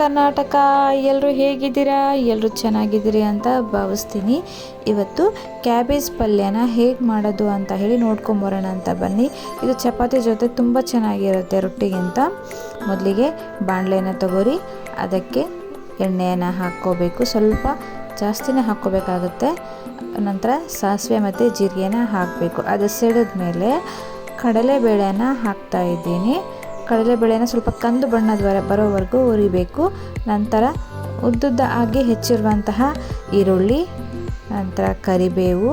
ಕರ್ನಾಟಕ ಎಲ್ಲರೂ ಹೇಗಿದ್ದೀರಾ ಎಲ್ಲರೂ ಚೆನ್ನಾಗಿದ್ದೀರಿ ಅಂತ ಭಾವಿಸ್ತೀನಿ. ಇವತ್ತು ಕ್ಯಾಬೇಜ್ ಪಲ್ಯನ ಹೇಗೆ ಮಾಡೋದು ಅಂತ ಹೇಳಿ ನೋಡ್ಕೊಂಬರೋಣ ಅಂತ ಬನ್ನಿ. ಇದು ಚಪಾತಿ ಜೊತೆ ತುಂಬ ಚೆನ್ನಾಗಿರುತ್ತೆ ರೊಟ್ಟಿಗಿಂತ. ಮೊದಲಿಗೆ ಬಾಣಲೆನ ತಗೋರಿ, ಅದಕ್ಕೆ ಎಣ್ಣೆಯನ್ನು ಹಾಕ್ಕೋಬೇಕು. ಸ್ವಲ್ಪ ಜಾಸ್ತಿನೇ ಹಾಕ್ಕೋಬೇಕಾಗುತ್ತೆ. ನಂತರ ಸಾಸಿವೆ ಮತ್ತು ಜೀರಿಗೆನ ಹಾಕಬೇಕು. ಅದು ಸಿಡಿದ ಮೇಲೆ ಕಡಲೆಬೇಳೆನ ಹಾಕ್ತಾ ಇದ್ದೀನಿ. ಕಡಲೆಬೇಳೆನ ಸ್ವಲ್ಪ ಕಂದು ಬಣ್ಣದ ಬರೋವರೆಗೂ ಹುರಿಬೇಕು. ನಂತರ ಉದ್ದುದ್ದ ಆಗಿ ಹೆಚ್ಚಿರುವಂತಹ ಈರುಳ್ಳಿ, ನಂತರ ಕರಿಬೇವು,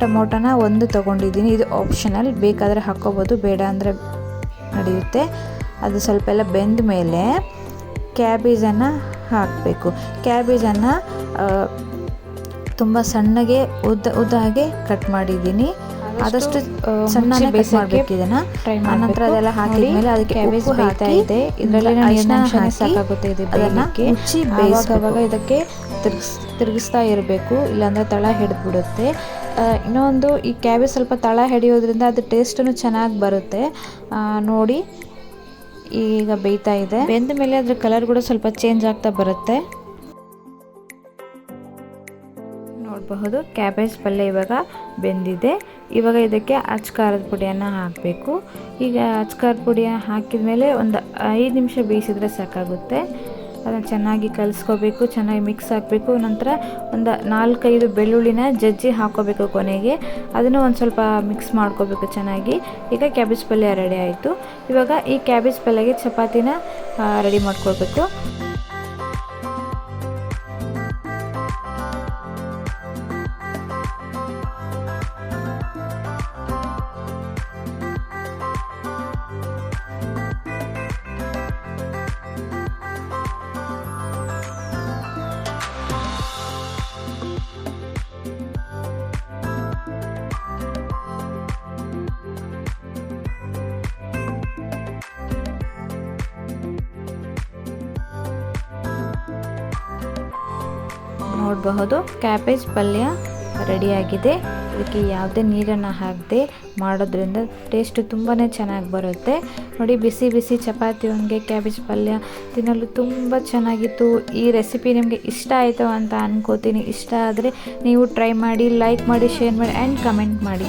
ಟೊಮೊಟೊನ ಒಂದು ತೊಗೊಂಡಿದ್ದೀನಿ. ಇದು ಆಪ್ಷನಲ್ ಬೇಕಾದರೆ ಹಾಕ್ಕೋಬೋದು ಬೇಡ ಅಂದರೆ ನಡೆಯುತ್ತೆ. ಅದು ಸ್ವಲ್ಪ ಎಲ್ಲ ಬೆಂದ ಮೇಲೆ ಕ್ಯಾಬೇಜನ್ನು ಹಾಕಬೇಕು. ಕ್ಯಾಬೇಜನ್ನು ತುಂಬ ಸಣ್ಣಗೆ, ಉದ್ದ ಉದ್ದಾಗೆ ಕಟ್ ಮಾಡಿದ್ದೀನಿ. ಆದಷ್ಟು ಸಣ್ಣ ಕಟ್ ಮಾಡಬೇಕು. ಇದನ್ನ ಆನಂತರ ಅದೆಲ್ಲ ಹಾಕಿದ್ಮೇಲೆ ಅದಕ್ಕೆ ಕ್ಯಾಬೇಜ್ ಬೇಯ್ತಾ ಇದೆ. ಇದರಲ್ಲಿ ಅರಿಶಿನ ಸಾಕಾಗುತ್ತೆ ಇದು ಅದನ್ನ. ಮುಚ್ಚಿ ಆವಾಗ ಇದಕ್ಕೆ ತಿರ್ಗಿಸ್ ತಿರುಗಿಸ್ತಾ ಇರಬೇಕು. ಇಲ್ಲಾಂದ್ರೆ ತಳ ಹಿಡಿದ್ಬಿಡುತ್ತೆ. ಇನ್ನೊಂದು ಈ ಕ್ಯಾಬೇಜ್ ಸ್ವಲ್ಪ ತಳ ಹಿಡಿಯೋದ್ರಿಂದ ಅದು ಟೇಸ್ಟೂ ಚೆನ್ನಾಗಿ ಬರುತ್ತೆ. ನೋಡಿ ಈಗ ಬೇಯ್ತಾ ಇದೆ. ಬೆಂದ ಮೇಲೆ ಅದ್ರ ಕಲರ್ ಕೂಡ ಸ್ವಲ್ಪ ಚೇಂಜ್ ಆಗ್ತಾ ಬರುತ್ತೆ. ನೋಡಬಹುದು ಕ್ಯಾಬೇಜ್ ಪಲ್ಯ ಇವಾಗ ಬೆಂದಿದೆ. ಇವಾಗ ಇದಕ್ಕೆ ಅಚ್ ಖಾರದ ಪುಡಿಯನ್ನು ಹಾಕಬೇಕು. ಈಗ ಅಚ್ ಪುಡಿಯ ಪುಡಿ ಹಾಕಿದ ಮೇಲೆ ಒಂದು ಐದು ನಿಮಿಷ ಬೇಯಿಸಿದ್ರೆ ಸಾಕಾಗುತ್ತೆ. ಅದನ್ನು ಚೆನ್ನಾಗಿ ಕಲಿಸ್ಕೋಬೇಕು, ಚೆನ್ನಾಗಿ ಮಿಕ್ಸ್ ಹಾಕಬೇಕು. ನಂತರ ಒಂದು ನಾಲ್ಕೈದು ಬೆಳ್ಳುಳ್ಳಿನ ಜಜ್ಜಿ ಹಾಕೋಬೇಕು ಕೊನೆಗೆ. ಅದನ್ನು ಒಂದು ಸ್ವಲ್ಪ ಮಿಕ್ಸ್ ಮಾಡ್ಕೋಬೇಕು ಚೆನ್ನಾಗಿ. ಈಗ ಕ್ಯಾಬೇಜ್ ಪಲ್ಯ ರೆಡಿ ಆಯಿತು. ಇವಾಗ ಈ ಕ್ಯಾಬೇಜ್ ಪಲ್ಯಗೆ ಚಪಾತಿನ ರೆಡಿ ಮಾಡ್ಕೊಳ್ಬೇಕು. ನೋಡಬಹುದು. ಕ್ಯಾಬೇಜ್ ಪಲ್ಯ ರೆಡಿಯಾಗಿದೆ. ಇದಕ್ಕೆ ಯಾವುದೇ ನೀರನ್ನು ಹಾಕದೆ ಮಾಡೋದ್ರಿಂದ ಟೇಸ್ಟ್ ತುಂಬಾ ಚೆನ್ನಾಗಿ ಬರುತ್ತೆ. ನೋಡಿ, ಬಿಸಿ ಬಿಸಿ ಚಪಾತಿ ಹೊಂಗೆ ಕ್ಯಾಬೇಜ್ ಪಲ್ಯ ತಿನ್ನಲು ತುಂಬ ಚೆನ್ನಾಗಿತ್ತು. ಈ ರೆಸಿಪಿ ನಿಮಗೆ ಇಷ್ಟ ಆಯಿತು ಅಂತ ಅನ್ಕೋತೀನಿ. ಇಷ್ಟ ಆದರೆ ನೀವು ಟ್ರೈ ಮಾಡಿ ಲೈಕ್ ಮಾಡಿ ಶೇರ್ ಮಾಡಿ ಆ್ಯಂಡ್ ಕಮೆಂಟ್ ಮಾಡಿ.